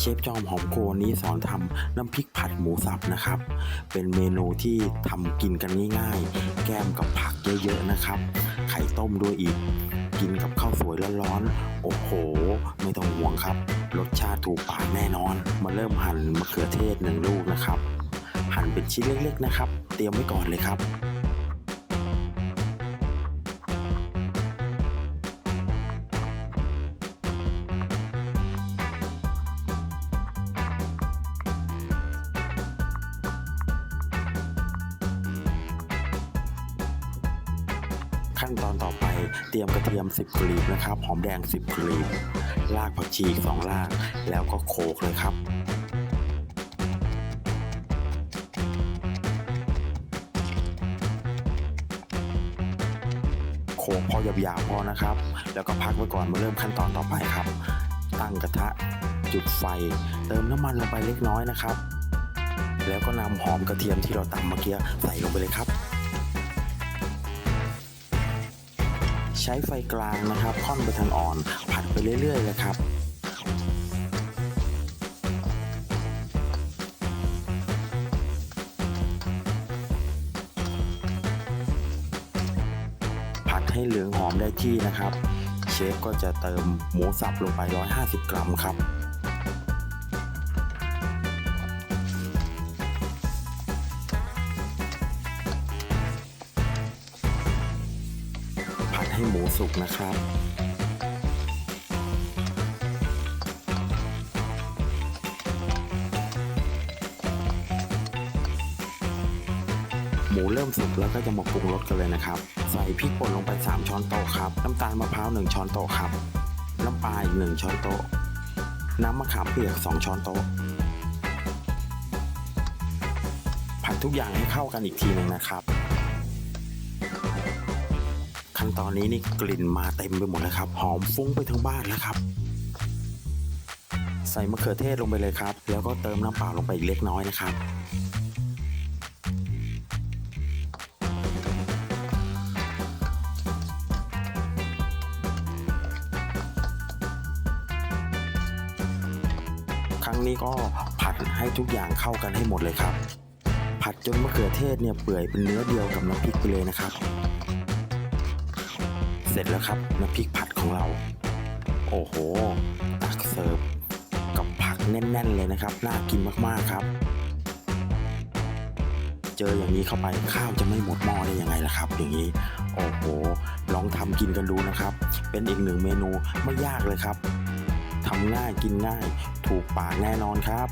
เชฟจอมหอมโกนี้สอนทำน้ำพริกผัดหมูสับนะครับ เป็นเมนูที่ทำกินกันง่ายๆ แก้มกับผักเยอะๆนะครับ ไข่ต้มด้วยอีก กินกับข้าวสวยร้อนๆ โอ้โห ไม่ต้องห่วงครับ รสชาติถูกปากแน่นอน มาเริ่มหั่นมะเขือเทศหนึ่งลูกนะครับ หั่นเป็นชิ้นเล็กๆนะครับ เตรียมไว้ก่อนเลยครับ ขั้นตอนต่อไปเตรียมกระเทียม 10กลีบนะครับ หอมแดง 10กลีบรากผักชีอีก2ราก แล้วก็โขลกเลยครับโขลกพอหยาบๆพอนะครับ แล้วก็พักไว้ก่อนมาเริ่มขั้นตอนต่อไปครับ ตั้งกระทะจุดไฟ เติมน้ำมันลงไปเล็กน้อยนะครับ แล้วก็นำหอมกระเทียมที่เราตำเมื่อกี้ใส่ลงไปเลยครับ ใช้ไฟกลางนะครับค่อนไปทางอ่อน ผัดไปเรื่อยๆเลยครับผัดให้เหลืองหอมได้ที่นะครับ เชฟก็จะเติมหมูสับลงไป 150 กรัมครับ ให้หมูสุกนะครับ หมูเริ่มสุกแล้วก็จะมาปรุงรสกันเลยนะครับ ใส่พริกป่นลงไป 3 ช้อนโต๊ะครับ น้ำตาลมะพร้าว 1 ช้อนโต๊ะครับ น้ำปลาอีก 1 ช้อนโต๊ะ น้ำมะขามเปียก 2 ช้อนโต๊ะ ผัดทุกอย่างให้เข้ากันอีกทีหนึ่งนะครับ ขั้นตอนนี้นี่กลิ่นมาเต็มไปหมดเลยครับ หอมฟุ้งไปทั้งบ้านแล้วครับ ใส่มะเขือเทศลงไปเลยครับ แล้วก็เติมน้ำเปล่าลงไปอีกเล็กน้อยนะครับครั้งนี้ก็ผัดให้ทุกอย่างเข้ากันให้หมดเลยครับ ผัดจนมะเขือเทศเนี่ยเปื่อยเป็นเนื้อเดียวกับน้ำพริกไปเลยนะครับ เสร็จแล้วครับน้ำพริกผัดของเรา โอ้โห ตักเสิร์ฟกับผักแน่น ๆ เลยนะครับ น่ากินมากๆครับ เจออย่างนี้เข้าไปข้าวจะไม่หมดหม้อได้ยังไงล่ะครับ อย่างนี้ โอ้โห ลองทำกินกันดูนะครับ เป็นอีกหนึ่งเมนูไม่ยากเลยครับทำง่ายกินง่าย ถูกปากแน่นอนครับ